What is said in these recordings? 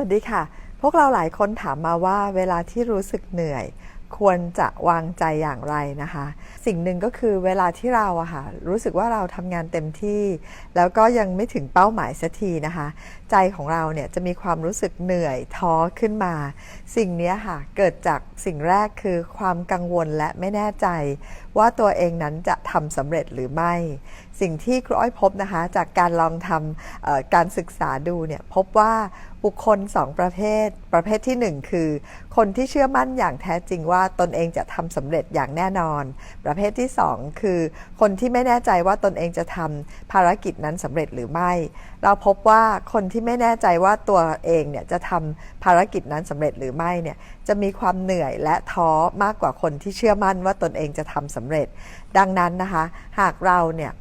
สวัสดีค่ะ พวกเราหลายคนถามมาว่าเวลาที่รู้สึกเหนื่อย ควรจะวางใจอย่างไรนะคะ สิ่งหนึ่งก็คือเวลาที่เราอะค่ะรู้สึกว่าเราทำงานเต็มที่ แล้วก็ยังไม่ถึงเป้าหมายสักทีนะคะ ใจของเราเนี่ยจะมีความรู้สึกเหนื่อยท้อขึ้นมา สิ่งนี้ค่ะเกิดจากสิ่งแรกคือความกังวลและไม่แน่ใจ ว่าตัวเองนั้นจะทำสำเร็จหรือไม่ สิ่งที่ครูอ้อยพบนะคะจากการลองทำการศึกษาดูเนี่ยพบว่าบุคคลสองประเภท ประเภทที่หนึ่งคือ คนที่เชื่อมั่นอย่างแท้จริงว่าตนเองจะทำสำเร็จอย่างแน่นอน ประเภทที่สองคือ คนที่ไม่แน่ใจว่าตนเองจะทำภารกิจนั้นสำเร็จหรือไม่ เราพบว่าคนที่ไม่แน่ใจว่าตัวเองเนี่ยจะทำภารกิจนั้นสำเร็จหรือไม่เนี่ยจะมีความเหนื่อยและท้อมากกว่าคนที่เชื่อมั่นว่าตนเองจะทำสำเร็จ ดังนั้นนะคะ หากเราเนี่ย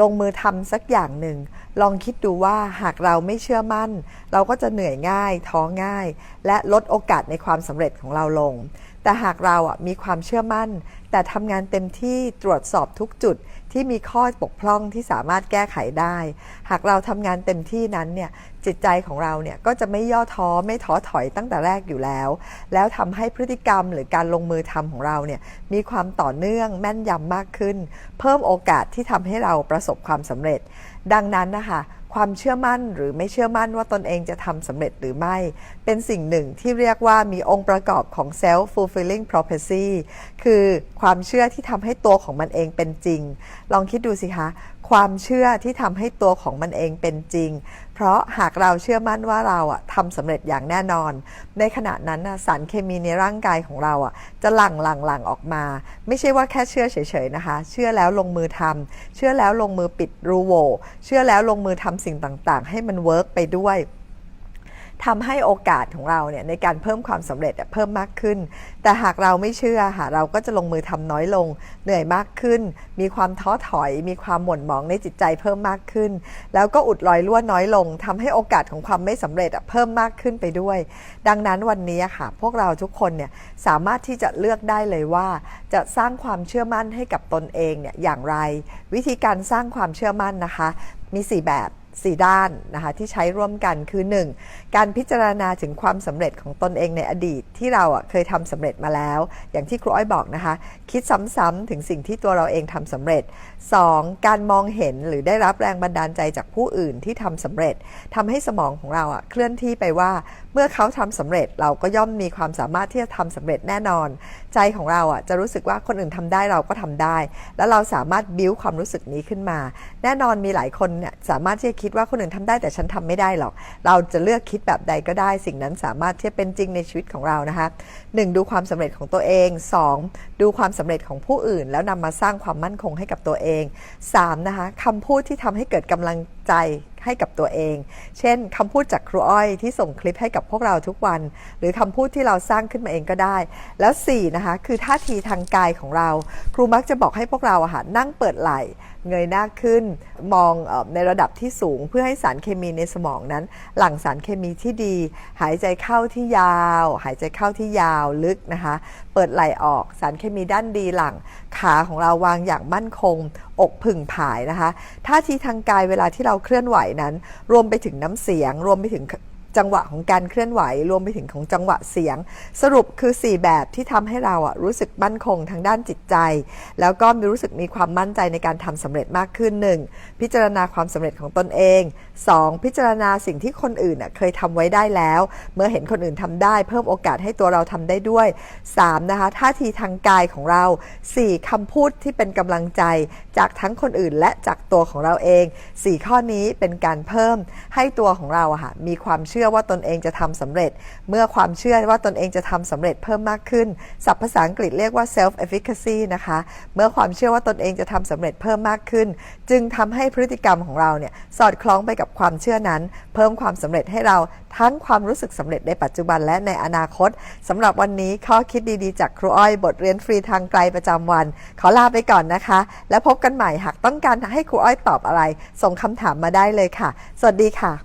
ลงมือทำสักอย่างหนึ่ง ลองคิดดูว่าหากเราไม่เชื่อมั่น เราก็จะเหนื่อยง่าย ท้อง่าย และลดโอกาสในความสำเร็จของเราลง แต่หากเราอะมีความเชื่อมั่น แต่ทำงานเต็มที่ตรวจสอบทุกจุด ที่มีข้อบกพร่องที่สามารถแก้ไขได้ หากเราทำงานเต็มที่นั้นเนี่ยจิตใจของเราเนี่ยก็จะไม่ย่อท้อไม่ท้อถอยตั้งแต่แรกอยู่แล้ว แล้วทำให้พฤติกรรมหรือการลงมือทำของเราเนี่ยมีความต่อเนื่องแม่นยำมากขึ้น เพิ่มโอกาสที่ทำให้เราประสบความสำเร็จ ดังนั้นนะคะ ความเชื่อมั่นหรือไม่เชื่อมั่นว่าตนเองจะทำสำเร็จหรือไม่ เป็นสิ่งหนึ่งที่เรียกว่ามีองค์ประกอบของ self fulfilling prophecy คือความเชื่อที่ทำให้ตัวของมันเองเป็นจริง ลองคิดดูสิคะ ความเชื่อที่ทำให้ตัวของมันเองเป็นจริง เพราะหากเราเชื่อมั่นว่าเราอะทำสำเร็จอย่างแน่นอน ในขณะนั้นสารเคมีในร่างกายของเราอะจะหลั่งหลั่งหลั่งออกมา ไม่ใช่ว่าแค่เชื่อเฉยๆนะคะ เชื่อแล้วลงมือทำเชื่อแล้วลงมือปิดรูโวเชื่อแล้วลงมือทำสิ่งต่างๆ ให้มันเวิร์กไปด้วย ทำให้โอกาสของเราเนี่ยในการเพิ่มความสำเร็จเพิ่มมากขึ้น แต่หากเราไม่เชื่อค่ะเราก็จะลงมือทำน้อยลง เหนื่อยมากขึ้น มีความท้อถอย มีความหม่นหมองในจิตใจเพิ่มมากขึ้น แล้วก็อุดรอยรั่วน้อยลงทำให้โอกาสของความไม่สำเร็จเพิ่มมากขึ้นไปด้วย ดังนั้นวันนี้ค่ะ พวกเราทุกคนเนี่ยสามารถที่จะเลือกได้เลยว่า จะสร้างความเชื่อมั่นให้กับตนเองเนี่ยอย่างไร วิธีการสร้างความเชื่อมั่นนะคะ มี 4 แบบ 4 ด้านนะคะที่ใช้ร่วมกันคือ 1. การพิจารณาถึงความสำเร็จของตนเองในอดีต ที่เราเคยทำสำเร็จมาแล้ว อย่างที่ครูอ้อยบอกนะคะ คิดซ้ำๆถึงสิ่งที่ตัวเราเองทำสำเร็จ 2. การมองเห็นหรือได้รับแรงบันดาลใจจากผู้อื่นที่ทำสำเร็จทำให้สมองของเราเคลื่อนที่ไปว่า เมื่อเขาทำสำเร็จเราก็ย่อมมีความสามารถที่จะทำสำเร็จแน่นอน ใจของเราจะรู้สึกว่าคนอื่นทำได้เราก็ทำได้ แล้วเราสามารถบิ้วความรู้สึกนี้ขึ้นมา แน่นอนมีหลายคนเนี่ยสามารถที่จะคิดว่าคนอื่นทำได้แต่ฉันทำไม่ได้หรอก เราจะเลือกคิดแบบใดก็ได้ สิ่งนั้นสามารถที่จะเป็นจริงในชีวิตของเรานะคะหนึ่งดูความสำเร็จของตัวเองสองดูความสำเร็จของผู้อื่น แล้วนำมาสร้างความมั่นคงให้กับตัวเองสามนะคะคำพูดที่ทำให้เกิดกำลังใจ ให้กับตัวเอง เช่นคำพูดจากครูอ้อยที่ส่งคลิปให้กับพวกเราทุกวัน หรือคำพูดที่เราสร้างขึ้นมาเองก็ได้ แล้ว4นะคะคือท่าทีทางกายของเรา ครูมักจะบอกให้พวกเราอะค่ะนั่งเปิดไหล่เงยหน้าขึ้นมองในระดับที่สูงเพื่อให้สารเคมีในสมองนั้น หลั่งสารเคมีที่ดี หายใจเข้าที่ยาว หายใจเข้าที่ยาวลึกนะคะ เปิดไหล่ออกสารเคมีด้านดีหลั่ง ขาของเราวางอย่างมั่นคงอกผึ่งผายนะคะท่าทีทางกายเวลาที่เราเคลื่อนไหวนั้น รวมไปถึงน้ำเสียง รวมไปถึง จังหวะของการเคลื่อนไหวรวมไปถึงของจังหวะเสียง สรุปคือ 4 แบบที่ทำให้เราอะรู้สึกมั่นคงทางด้านจิตใจ แล้วก็มีรู้สึกมีความมั่นใจในการทำสำเร็จมากขึ้น 1. พิจารณาความสำเร็จของตนเอง 2. พิจารณาสิ่งที่คนอื่นอะเคยทำไว้ได้แล้ว เมื่อเห็นคนอื่นทำได้ เพิ่มโอกาสให้ตัวเราทำได้ด้วย 3. นะคะท่าทีทางกายของเรา 4. คำพูดที่เป็นกำลังใจ จากทั้งคนอื่นและจากตัวของเราเอง 4 ข้อนี้เป็นการเพิ่มให้ตัวของเราอะค่ะมีความเชื่อว่าตนเองจะทำสำเร็จ เมื่อความเชื่อว่าตนเองจะทำสำเร็จเพิ่มมากขึ้นศัพท์ภาษาอังกฤษเรียกว่า self efficacy นะคะ เมื่อความเชื่อว่าตนเองจะทำสำเร็จเพิ่มมากขึ้น จึงทำให้พฤติกรรมของเราเนี่ยสอดคล้องไปกับความเชื่อนั้น เพิ่มความสำเร็จให้เราทั้งความรู้สึกสำเร็จในปัจจุบันและในอนาคตสำหรับวันนี้ข้อคิดดีๆ จากครูอ้อย บทเรียนฟรีทางไกลประจำวัน ขอลาไปก่อนนะคะ แล้วพบกันใหม่หากต้องการให้ครูอ้อยตอบอะไร ส่งคำถามมาได้เลยค่ะ สวัสดีค่ะ